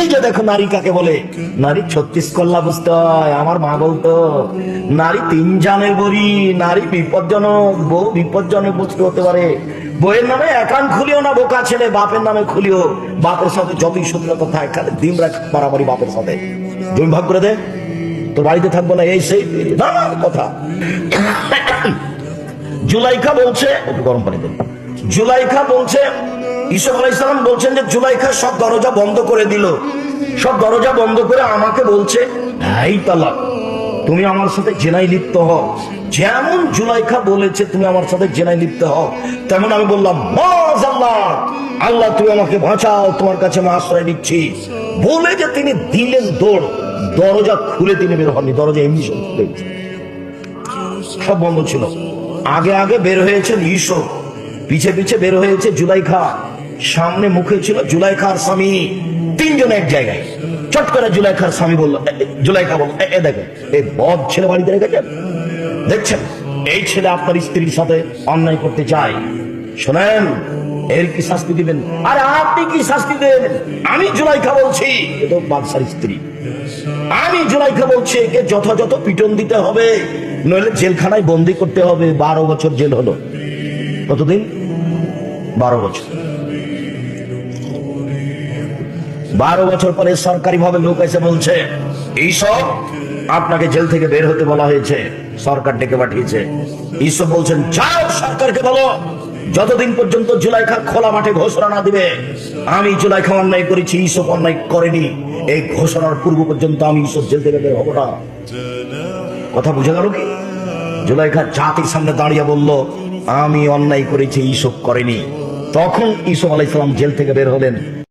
এই যে দেখো নারী কাকে বলে? নারী ছত্রিশ কল্লা বুঝতে আমার মা বলতো নারী তিন জানের বড়ি, নারী বিপজ্জনক, বউ বিপজ্জনক বস্তু হতে পারে। বইয়ের নামে অ্যাকাউন্ট খুলিও না, বোকা ছেলে, বাপের নামে খুলিও। বাপের সাথে যতই শত্রুতা থাকে খালি দিন রাখ, মারামারি বাপের সাথে। জমি ভাগ করে দে। তোর বাড়িতে থাকব না, এই সেই নানা কথা। জুলাইখা বলছে গরম পানি দেন জুলাইখা বলছে ইসুফ বলছেন যে জুলাইখা সব দরজা বন্ধ করে দিল। সব দরজা বন্ধ করে আমাকে বলছে তুমি আমার সাথে জেনাই লিপ্ত হও। যেমন জুলাইখা বলেছে, তুমি আমার সাথে জেনাই লিপ্ত হও। তেমন আমি বললাম আল্লাহ তুমি আমাকে বাঁচাও, তোমার কাছে আশ্রয় দিচ্ছি বলে যে তিনি দিলেন দৌড়, দরজা খুলে তিনি বের হননি, দরজা এমনি সব বন্ধ ছিল। আগে আগে বের হয়েছেন ইসব পিছে পিছে বের হয়েছে জুলাইখা। সামনে মুখে ছিল জুলাইখার স্বামী। তিনজন এক জায়গায়। চট করে জুলাইখার স্বামী বলল জুলাইখা বলল "এ, দেখেন এই বদ ছেলে বাড়িতে রেখেছেন? দেখছেন? এই ছেলে আপনার স্ত্রীর সাথে অন্যায় করতে চায়। শোনেন এর কি শাস্তি দিবেন? আরে আপনি কি শাস্তি দেবেন আমি জুলাইখা বলছি বাদশার স্ত্রী। আমি জুলাইখা বলছি একে যথাযথ পিটন দিতে হবে নইলে জেলখানায় বন্দি করতে হবে। বারো বছর জেল হলো। কতদিন? বারো বছর। বারো বছর পরে সরকারি ভাবে লোক এসে বলছে, এইসব আপনাকে জেল থেকে বের হতে বলা হয়েছে, সরকার ডেকে পাঠিয়েছে। ঈশ্বর বলছেন, যাও সরকারকে বলো, যতদিন পর্যন্ত জুলাইখা খোলা মাঠে ঘোষণা না দিবে, আমি জুলাইখা অন্যায় করেছি ঈশ্বর অন্যায় করেনি। এই ঘোষণার পূর্ব পর্যন্ত আমি ঈশ্বর জেল থেকে বের হব না। কথা বুঝে গেল কি? জুলাইখা জাতির সামনে দাঁড়িয়ে বলল, আমি অন্যায় করেছি ইসব করেনি। তখন ইসুফ আলাইসালাম জেল থেকে বের হলেন।